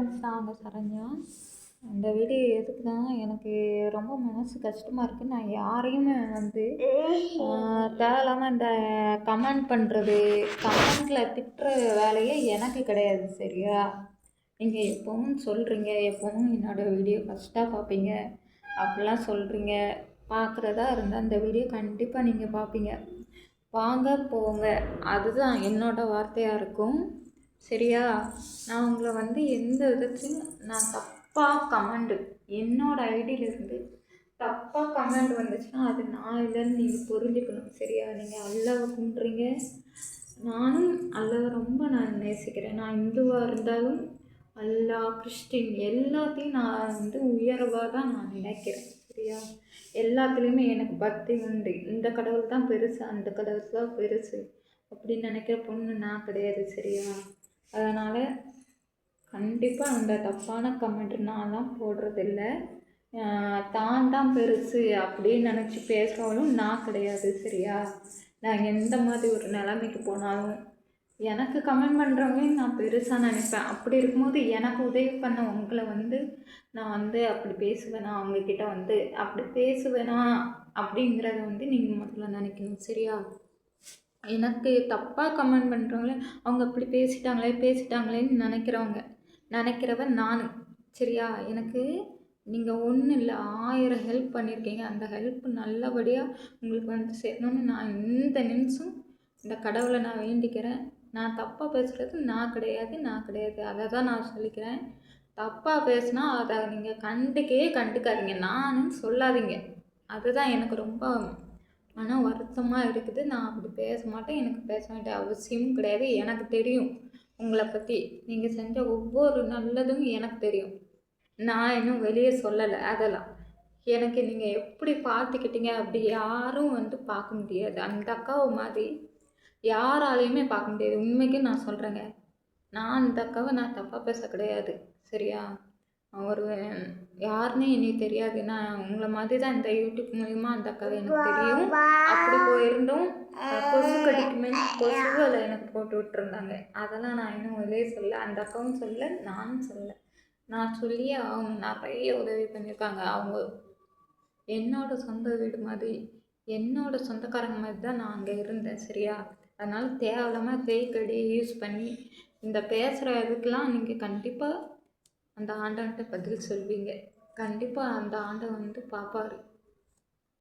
Friends நாங்கள் சரண்யா. இந்த video தான் எனக்கு ரொம்ப மனசு கஷ்டமாக இருக்குது நான் யாரையுமே வந்து தேவையில்லாமல் இந்த கமெண்ட் பண்ணுறது கமெண்டில் திட்டுற வேலையே எனக்கு கிடையாது சரியா? நீங்கள் எப்பவும் சொல்கிறீங்க எப்பவும் என்னோடய வீடியோ ஃபஸ்ட்டாக பார்ப்பீங்க. அப்படிலாம் சொல்கிறீங்க பார்க்குறதா இருந்தால் இந்த வீடியோ கண்டிப்பாக நீங்கள் பார்ப்பீங்க. வாங்க போங்க. அதுதான் என்னோடய வார்த்தையாக இருக்கும். சரியா? நான் உங்களை வந்து எந்த விதத்துலையும் நான் தப்பாக கமெண்டு என்னோடய ஐடியிலேருந்து தப்பாக கமெண்ட் வந்துச்சுன்னா அது நான் இல்லைன்னு நீங்கள் புரிஞ்சுக்கணும். சரியா? நீங்கள் அல்லாவை கும்பிட்றீங்க நானும் அல்லாவை ரொம்ப நான் நேசிக்கிறேன். நான் இந்துவாக இருந்தாலும் அல்லா கிறிஸ்டின் எல்லாத்தையும் நான் வந்து உயர்வாக தான் நான் நினைக்கிறேன். சரியா? எல்லாத்துலேயுமே எனக்கு பக்தி உண்டு. இந்த கடவுள் தான் பெருசு அந்த கடவுள் தான் பெருசு அப்படின்னு நினைக்கிற பொண்ணு நான் கிடையாது. சரியா? அதனால் கண்டிப்பாக அந்த தப்பான கமெண்ட் நான்லாம் போடுறதில்ல. தான் தான் பெருசு அப்படின்னு நினச்சி பேசுகிறவளும் நான் கிடையாது சரியா? நான் எந்த மாதிரி ஒரு நிலைமைக்கு போனாலும் எனக்கு கமெண்ட் பண்ணுறவங்களையும் நான் பெருசாக நினைப்பேன். அப்படி இருக்கும்போது எனக்கு உதவி பண்ண உங்களை வந்து நான் வந்து அப்படி பேசுவேனா? அவங்கக்கிட்ட வந்து அப்படி பேசுவேனா? அப்படிங்கிறத வந்து நீங்கள் முதல்ல நினைக்கணும் சரியா? எனக்கு தப்பாக கமெண்ட் பண்ணுறவங்களே அவங்க அப்படி பேசிட்டாங்களே பேசிட்டாங்களேன்னு நினைக்கிறவங்க. நினைக்கிறவன் நான். சரியா? எனக்கு நீங்கள் ஒன்றும் இல்லை. ஆயிரம் ஹெல்ப் பண்ணியிருக்கீங்க அந்த ஹெல்ப் நல்லபடியாக உங்களுக்கு வந்து சேரணும்னு நான் இந்த நிமிஷம் இந்த கடவுளை நான் வேண்டிக்கிறேன். நான் தப்பாக பேசுகிறது நான் கிடையாது நான் கிடையாது. அதை தான் நான் சொல்லிக்கிறேன். தப்பாக பேசுனா அதை நீங்கள் கண்டுக்கவே கண்டுக்காதீங்க. நானும் சொல்லாதீங்க. அதுதான் எனக்கு ரொம்ப ஆனால் வருத்தமாக இருக்குது. நான் அப்படி பேச மாட்டேன். எனக்கு பேச வேண்டிய அவசியமும் கிடையாது. எனக்கு தெரியும் உங்களை பற்றி நீங்கள் செஞ்ச ஒவ்வொரு நல்லதும் எனக்கு தெரியும். நான் இன்னும் வெளியே சொல்லலை அதெல்லாம். எனக்கு நீங்கள் எப்படி பார்த்துக்கிட்டீங்க அப்படி யாரும் வந்து பார்க்க முடியாது. அந்த அக்காவை மாதிரி யாராலையுமே பார்க்க முடியாது. உண்மைக்கு நான் சொல்கிறேங்க நான் அந்த அக்காவை நான் தப்பாக பேச கிடையாது. சரியா? அவர் யாருன்னு எனக்கு தெரியாது. நான் உங்களை மாதிரி தான் இந்த யூடியூப் மூலிமா அந்த அக்காவை எனக்கு தெரியும். அப்படி போயிருந்தும். கொசு கடிக்கு மேல் கொசுகளை எனக்கு போட்டு விட்டுருந்தாங்க. அதெல்லாம் நான் இன்னும் வெளியே சொல்ல அந்த அக்காவும் சொல்ல நானும் சொல்ல. நான் சொல்லி அவங்க நிறைய உதவி பண்ணியிருக்காங்க. அவங்க என்னோட சொந்த வீடு மாதிரி என்னோட சொந்தக்காரங்க மாதிரி தான் நான் அங்கே இருந்தேன் சரியா? அதனால் தேவையில்லாமல் ஐடியை யூஸ் பண்ணி இந்த பேசுகிற இதுக்கெலாம் நீங்கள் கண்டிப்பாக அந்த ஆண்டான்ட்ட பதில் சொல்வீங்க. கண்டிப்பாக அந்த ஆண்டை வந்து பார்ப்பாரு